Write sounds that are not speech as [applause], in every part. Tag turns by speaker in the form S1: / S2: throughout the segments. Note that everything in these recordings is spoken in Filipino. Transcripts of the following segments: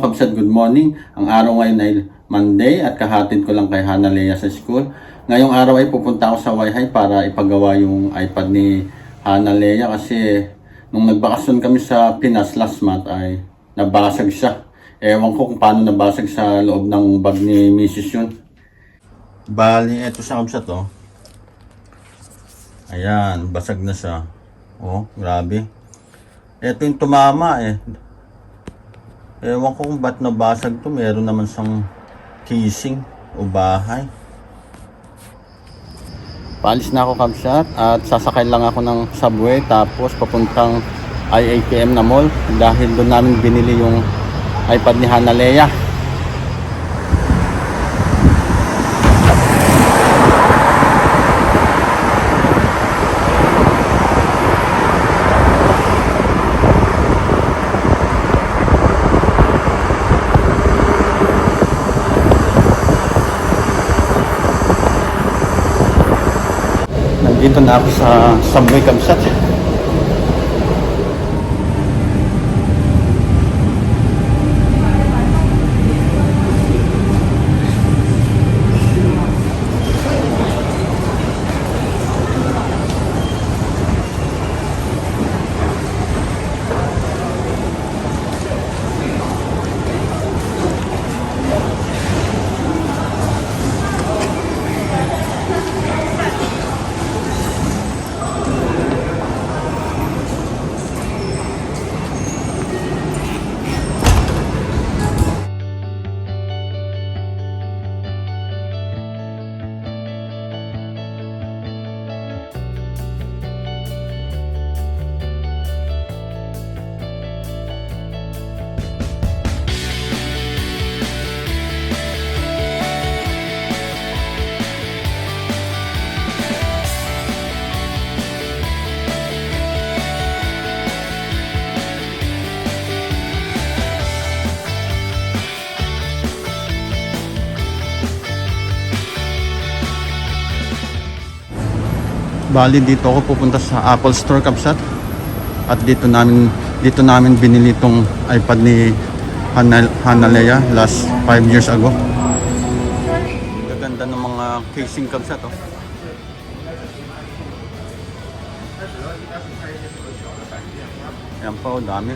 S1: Hello Kabsat, good morning. Ang araw ngayon ay Monday at kahatid ko lang kay Hana Lea sa school. Ngayong araw ay pupunta ako sa Waihay para ipagawa yung iPad ni Hana Lea kasi nung nagbakasyon kami sa Pinas last month ay nabasag siya. Ewan ko kung paano nabasag sa loob ng bag ni Mrs. yun. Bali, eto sa Kabsat oh. Ayan, basag na siya. Oh, grabe. Ito yung tumama eh. Ewan ko kung ba't nabasag to. Meron naman siyang casing o bahay. Paalis na ako kamsat at sasakay lang ako ng subway tapos papuntang IATM na mall dahil doon namin binili yung iPad ni Hana Lea. Nandito na ako sa subway kamsat. Bali dito ako pupunta sa Apple Store Kapsat. At dito namin dito namin binili tong iPad ni Hana, Hanalea last 5 years ago. Gaganda ng mga casing Kapsat oh. Yan pa oh, dami.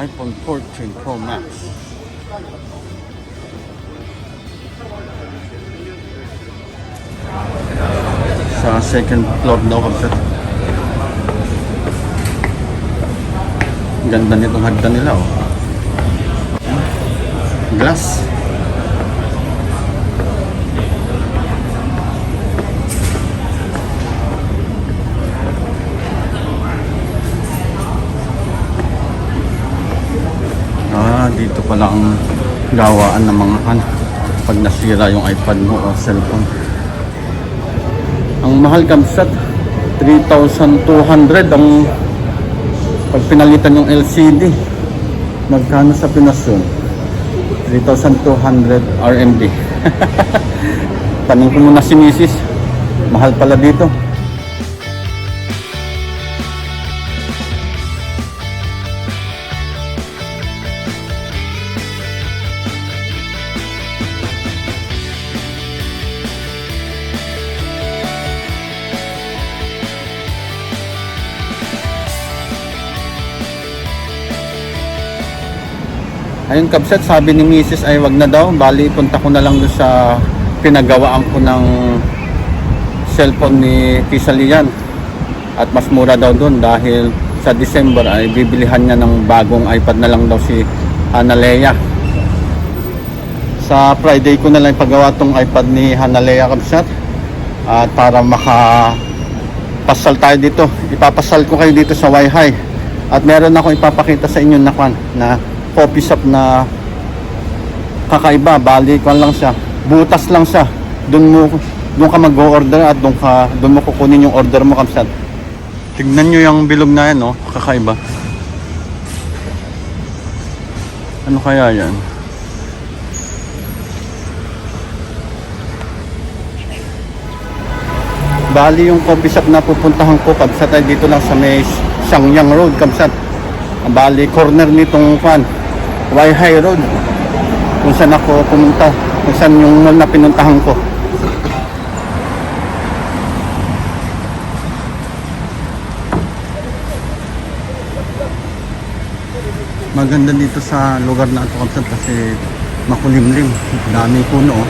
S1: iPhone 14 Pro Max. Sa second floor daw kapsat. Ganda nitong hagdan nila oh. Glass. Ah, dito pala ang gawaan ng mga kan pag nasira yung iPad mo o cellphone. Ang mahal kamsat 3,200 ang pag pinalitan yung LCD. Magkano sa Pinas yun? 3,200 RMB. [laughs] Tanong ko muna si Mrs. Mahal pala dito. Ayun kabsat, sabi ni Mrs. ay wag na daw. Bali, punta ko na lang doon sa pinagawaan ko ng cellphone ni Tisa Lian. At mas mura daw doon dahil sa December ay bibilihan niya ng bagong iPad na lang daw si Hanalea. Sa Friday ko na lang ipagawa tong iPad ni Hanalea kabsat. At para maka pasal tayo dito. Ipapasal ko kayo dito sa Waihay. At meron ako ipapakita sa inyo na kwan na coffee shop na kakaiba, bali kwan lang siya. Butas lang siya. Doon mo doon ka mag-order at doon ka doon mo kukunin yung order mo kamsat. Tignan niyo yung bilog na yan, oh, kakaiba. Ano kaya yan? Bali yung coffee shop na pupuntahan ko, kabsat ay dito lang sa may Shangyang Road, kabsat. Bali, corner nitong fan, Waihai Road. Kung saan ako pumunta, kung saan yung mall na pinuntahan ko. Maganda dito sa lugar na ito kasi makulimlim. Daming puno. oh.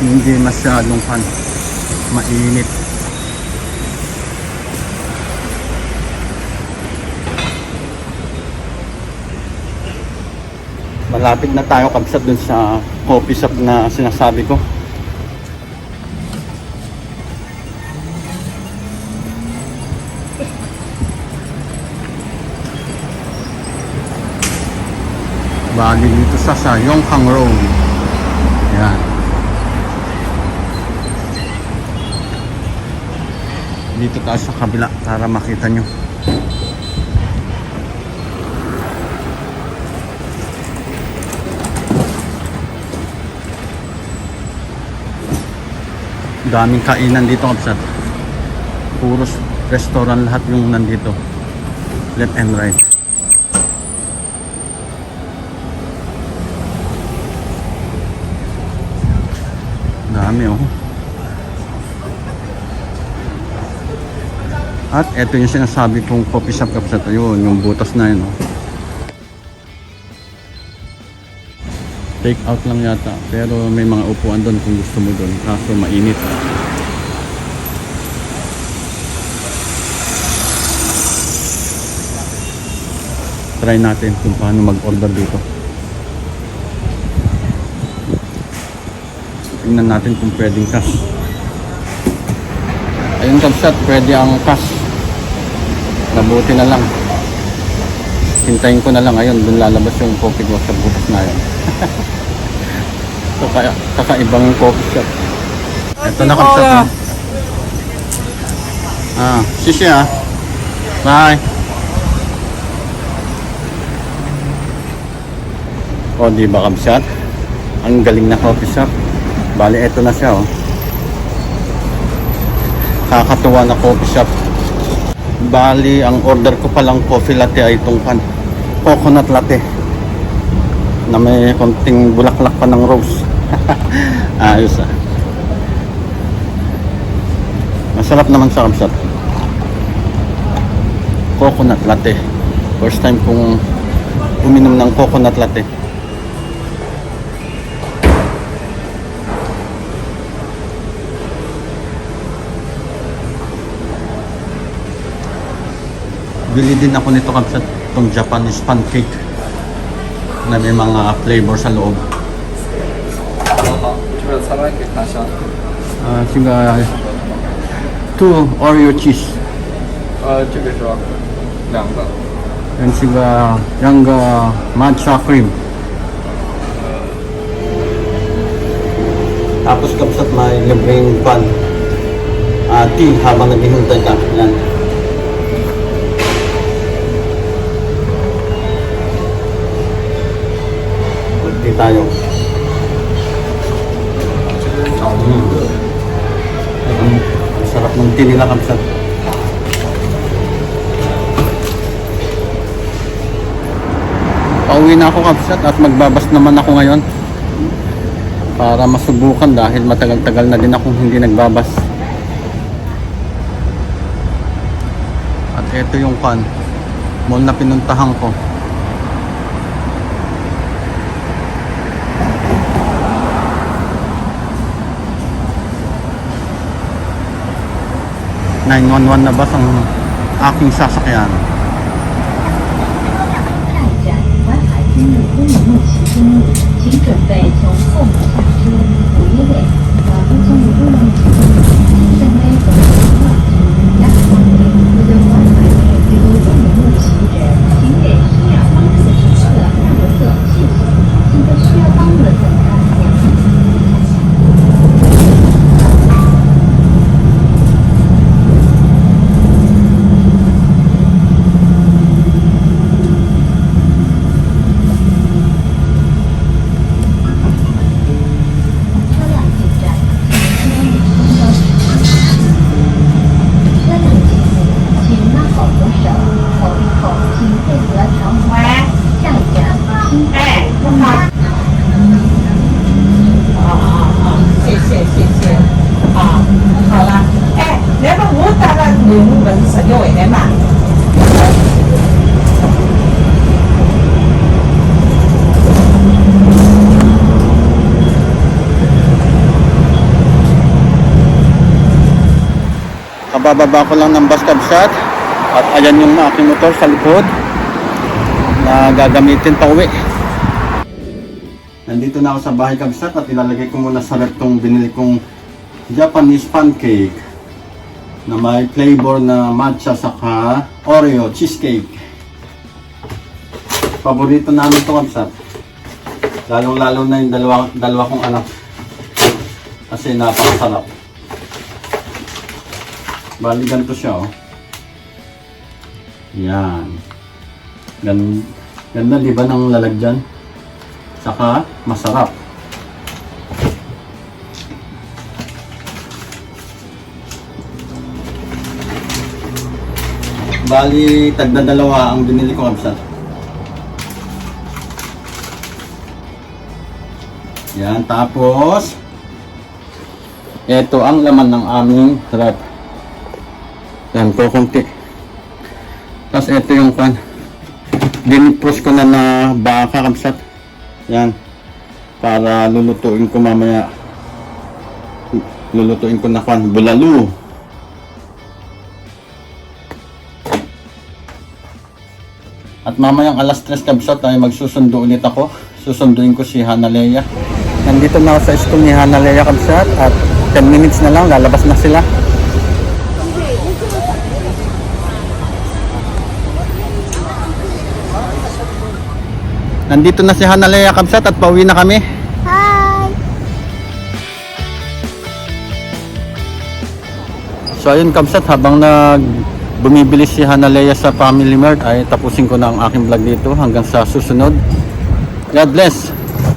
S1: hindi masyadong pan mainit. Malapit na tayo kabsat dun sa coffee shop na sinasabi ko. Bali dito sa sa Yongkang Road. Yan dito tayo sa kabila para makita nyo. Daming kainan dito kapsat puros restaurant lahat yung nandito. Left and right. Dami oh At eto yung sinasabi kong coffee shop kapsat yun, yung butas na yun. Oh. Take out lang yata. Pero may mga upuan doon kung gusto mo doon. Kaso mainit. Try natin kung paano mag-order dito. Tingnan natin kung pwedeng cash. Ayun kapsat, pwede ang cash. Mabuti na lang. Hintayin ko na lang ayun, dun lalabas yung coffee ko sa butas na yun. [laughs] Kaka kakaibang coffee shop. Ito na kapsat. oh. Ah, sisi ah. Bye. O, di ba? Ang galing na coffee shop. Bali, eto na siya oh kakatuwa na coffee shop. Bali, ang order ko palang coffee latte ay itong pan, coconut latte na may konting bulaklak pa ng rose. [laughs] Ayos ah. Masarap naman sa kamsat. Coconut latte. First time kong uminom ng coconut latte. Bili din ako nito kapsat itong Japanese pancake na may mga flavor sa loob.
S2: Uh, ah, singa,
S1: ah, two Oreo cheese.
S2: Uh,
S1: and singa, ah, yangga matcha cream. Tapos kapsat may libreng pan uh, tea habang naghihintay ka. Yan. tayo.
S2: Mm.
S1: Ang sarap ng tinila kamsat. Pauwi na ako kamsat at magbabas naman ako ngayon para masubukan dahil matagal-tagal na din akong hindi nagbabas. At ito yung pan mall na pinuntahan ko. Nine-one-one na ba ang aking sasakyan?
S3: 看一
S1: Kabababa ko lang ng bus cab shot at ayan yung aking motor sa likod na gagamitin pa uwi. Nandito na ako sa bahay kabsat at ilalagay ko muna sa rep tong binili kong Japanese pancake na may flavor na matcha saka Oreo cheesecake. Paborito namin to kabsat. Lalong lalo na yung dalawa, dalawa kong anak. Kasi napakasarap. Bali ganito siya oh. Yan. Gan ganda di ba ng lalagyan? Saka masarap. Bali tagda dalawa ang binili ko kabsat. Yan tapos ito ang laman ng aming rep. Yan, kukunti. Tapos ito yung kan. Dinipros ko na na baka kamsat. Yan. Para lulutuin ko mamaya. Lulutuin ko na kan. Bulalo. At mamayang alas 3 kabsat ay magsusundo ulit ako. Susunduin ko si Hanalea. Nandito na ako sa school ni Hanalea kabsat at 10 minutes na lang lalabas na sila. Nandito na si Hanalea Kabsat at pauwi na kami. Hi! So ayun Kabsat, habang nag bumibili si Hanalea sa Family Mart ay tapusin ko na ang aking vlog dito hanggang sa susunod. God bless!